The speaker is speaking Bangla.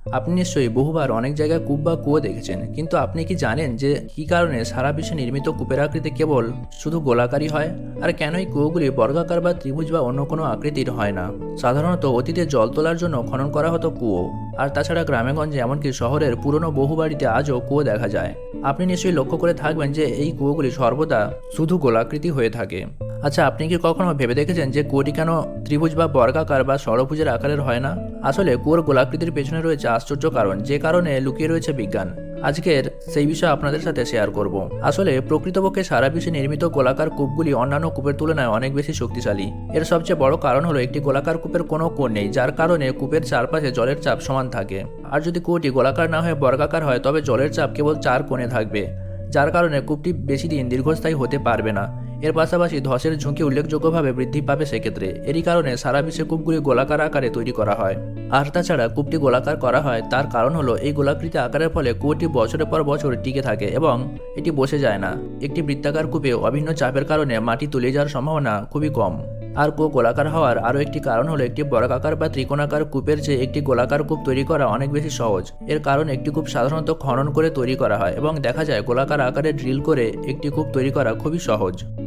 আপনি নিশ্চয়ই বহুবার অনেক জায়গায় কূপ বা কুয়ো দেখেছেন, কিন্তু আপনি কি জানেন যে কী কারণে সারা বিশ্বে নির্মিত কূপের আকৃতি কেবল শুধু গোলাকারই হয়? আর কেন এই কুয়োগুলি বর্গাকার বা ত্রিভুজ বা অন্য কোনো আকৃতির হয় না? সাধারণত অতীতে জল তোলার জন্য খনন করা হতো কুয়ো। আর তাছাড়া গ্রামেগঞ্জে এমনকি শহরের পুরনো বহু বাড়িতে আজও কুয়ো দেখা যায়। আপনি নিশ্চয়ই লক্ষ্য করে থাকবেন যে এই কুয়োগুলি সর্বদা শুধু গোলাকৃতি হয়ে থাকে। আচ্ছা আপনি কি কখনো ভেবে দেখেছেন যে কুয়োটি কেন ত্রিভুজ বা বর্গাকার বা ষড়ভুজের আকারের হয় না? আসলে কুয়োর গোলাকৃতির পেছনে রয়েছে আশ্চর্য কারণ, যে কারণে লুকিয়ে রয়েছে বিজ্ঞান। আজকের সেই বিষয়ে আপনাদের সাথে শেয়ার করব। আসলে প্রকৃতপক্ষে সারা বিশ্বে নির্মিত গোলাকার কূপগুলি অন্যান্য কূপের তুলনায় অনেক বেশি শক্তিশালী। এর সবচেয়ে বড় কারণ হলো একটি গোলাকার কূপের কোনো কোণ নেই, যার কারণে কূপের চারপাশে জলের চাপ সমান থাকে। আর যদি কুয়োটি গোলাকার না হয়ে বর্গাকার হয়, তবে জলের চাপ কেবল চার কোণে থাকবে, যার কারণে কূপটি বেশি দিন দীর্ঘস্থায়ী হতে পারবে না। এর পাশাপাশি ধসের ঝুঁকি উল্লেখযোগ্যভাবে বৃদ্ধি পাবে সেক্ষেত্রে। এরই কারণে সারা বিশ্বে কূপগুলি গোলাকার আকারে তৈরি করা হয়। আর তাছাড়া কূপটি গোলাকার করা হয়, তার কারণ হলো এই গোলাকৃতি আকারের ফলে কুয়োটি বছরের পর বছর টিকে থাকে এবং এটি বসে যায় না। একটি বৃত্তাকার কূপে অভিন্ন চাপের কারণে মাটি তুলে যাওয়ার সম্ভাবনা খুবই কম। আর কুয়ো গোলাকার হওয়ার আরও একটি কারণ হলো একটি বর্গাকার বা ত্রিকোণাকার কূপের চেয়ে একটি গোলাকার কূপ তৈরি করা অনেক বেশি সহজ। এর কারণ একটি কূপ সাধারণত খনন করে তৈরি করা হয় এবং দেখা যায় গোলাকার আকারে ড্রিল করে একটি কূপ তৈরি করা খুবই সহজ।